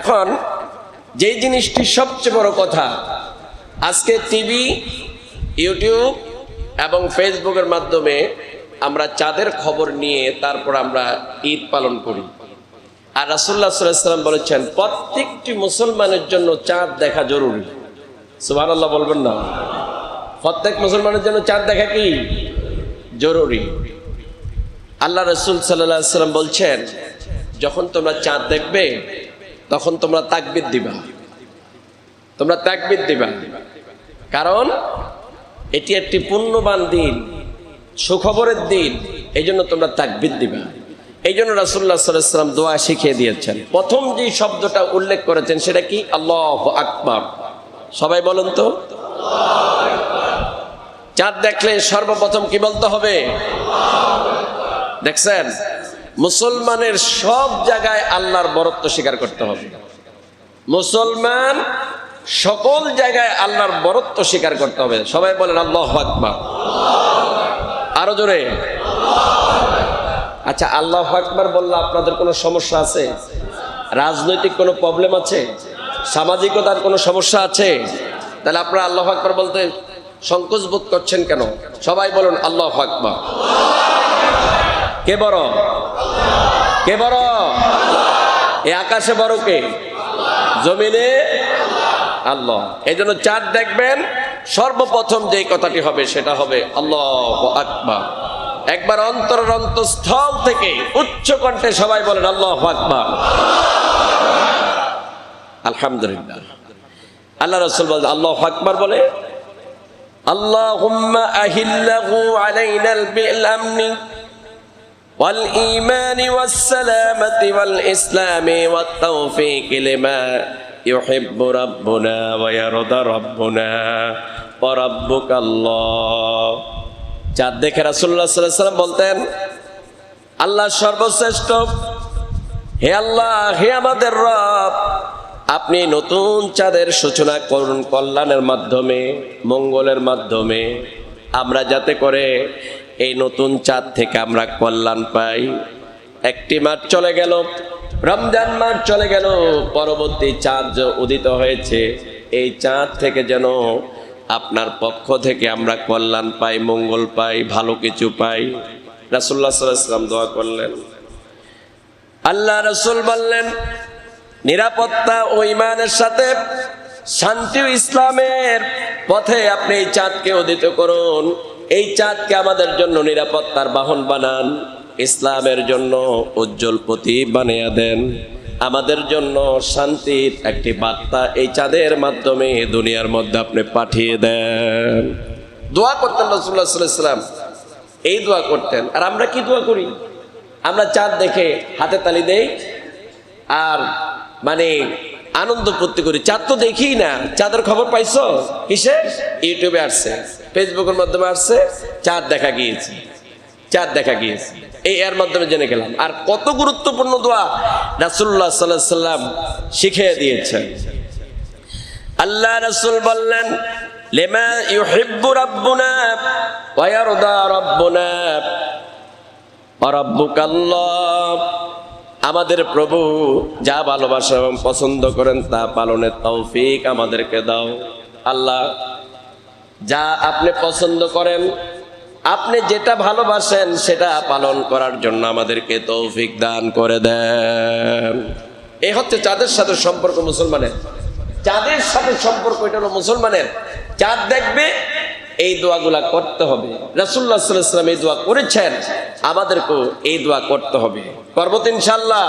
এখন যে জিনিসটি সবচেয়ে বড় কথা, আজকে টিভি, ইউটিউব এবং ফেসবুকের মাধ্যমে আমরা চাঁদের খবর নিয়ে তারপর আমরা ঈদ পালন করি। আর রাসুল্লাহ সাল্লাম বলেছেন, প্রত্যেকটি মুসলমানের জন্য চাঁদ দেখা জরুরি। সুবাহ আল্লাহ বলবেন না। প্রত্যেক মুসলমানের জন্য চাঁদ দেখা কি? জরুরি। আল্লাহ রসুল সাল্লাহ সাল্লাম বলছেন, যখন তোমরা চাঁদ দেখবে তখন তোমরা তাকবিদ দিবা। তোমরা তাকবিদ দিবা। কারণ এটি একটি পুণ্যবান দিন, সুখবরের দিন এই জন্য তোমরা তাকবিদ দিবা। এই জন্য রাসুল্লাহ সাল্লাম দোয়া শিখিয়ে দিয়েছেন। প্রথম যে শব্দটা উল্লেখ করেছেন সেটা কি? আল্লাহ আকবর। সবাই বলুন তো। চাঁদ দেখলে সর্বপ্রথম কি বলতে হবে? দেখছেন? মুসলমানের সব জায়গায় আল্লাহর বরত্ব স্বীকার করতে হবে। মুসলমান সকল জায়গায় আল্লাহর বরত্ব স্বীকার করতে হবে। সবাই বলেন, আল্লাহ আকবার। আরও জোরে। আচ্ছা আল্লাহ আকবার বললে আপনাদের কোনো সমস্যা আছে? রাজনৈতিক কোনো প্রবলেম আছে? সামাজিকতার কোনো সমস্যা আছে? তাহলে আপনারা আল্লাহ আকবার বলতে সংকোচ বোধ করছেন কেন? সবাই বলুন, আল্লাহ আকবার। কে বড়? কে বড়? এ আকাশে বড় কে? জমিনে? আল্লাহ। এই জন্য চাঁদ দেখবেন, সর্বপ্রথম যে কথাটি হবে সেটা হবে আল্লাহ আকবা একবার অন্তরের অন্তঃস্থল থেকে উচ্চ কণ্ঠে সবাই বলেন আল্লাহ আকবা আলহামদুলিল্লাহ। আল্লাহ রসুল বলেন আল্লাহ আকবার বলে আল্লাহ আলাইনাল বিল আমনি والإيمان والسلامة والإسلام والتوفيق لما يحب ربنا ويرضى ربنا وربك الله চাঁদ দেখে রাসুল্লাহ সাল্লাম বলতেন আল্লাহ সর্বশ্রেষ্ঠ হে আল্লাহ হে আমাদের রব আপনি নতুন চাঁদের সূচনা করুন কল্যাণের মাধ্যমে মঙ্গলের মাধ্যমে আমরা যাতে করে এই নতুন চাঁদ থেকে আমরা কল্যাণ পাই। একটি মাস চলে গেল, রমজান মাস চলে গেল, পরবর্তী চাঁদ উদিত হয়েছে, এই চাঁদ থেকে যেন আপনার পক্ষ থেকে আমরা কল্যাণ পাই, মঙ্গল পাই, ভালো কিছু পাই। রাসুল্লাহ সাল্লাম দোয়া করলেন। আল্লাহ রসুল বললেন, নিরাপত্তা ও ইমানের সাথে শান্তি ইসলামের পথে আপনি এই চাঁদকে উদিত করুন। এই চাঁদকে আমাদের জন্য নিরাপত্তার বাহন বানান, ইসলামের জন্য উজ্জ্বল প্রতীক বানিয়ে দেন, আমাদের জন্য শান্তির একটি বার্তা এই চাঁদের মাধ্যমে দুনিয়ার মধ্যে আপনি পাঠিয়ে দেন। দোয়া করতেন রসুল্লাহ সাল্লাম এই দোয়া করতেন। আর আমরা কি দোয়া করি? আমরা চাঁদ দেখে হাতে তালি দেই, আর মানে আনন্দ করতে করি। চাঁদ তো দেখি না। চাঁদের খবর পাইছো? কিসে? ইউটিউবে আসছে। ফেসবুকের মাধ্যমে আসছে। চাঁদ দেখা গিয়েছে। চাঁদ দেখা গিয়েছে। এই এর মাধ্যমে জেনে গেলাম। আর কত গুরুত্বপূর্ণ দোয়া রাসুল্লাহ সাল্লাহ সাল্লাম শিখিয়ে দিয়েছেন। আল্লাহ রাসূল বললেন, লেমা ইউহিব্বু রাব্বুনা ওয়া ইয়ারদা রাব্বুনা, ওয়া রাব্বুকাল্লাহ আমাদের প্রভু যা ভালোবাসা এবং পছন্দ করেন তা পালনের তৌফিক আমাদেরকে দাও। আল্লাহ, যা আপনি পছন্দ করেন, আপনি যেটা ভালোবাসেন সেটা পালন করার জন্য আমাদেরকে তৌফিক দান করে দেন। এই হচ্ছে চাঁদের সাথে সম্পর্ক মুসলমানের। চাঁদের সাথে সম্পর্ক, এটা হলো মুসলমানের। চাঁদ দেখবে এই দোয়াগুলা করতে হবে। রাসুল্লাহ সাল্লাম এই দোয়া করেছেন। আমাদেরকেও এই দোয়া করতে হবে। পর্বত ইনশাল্লাহ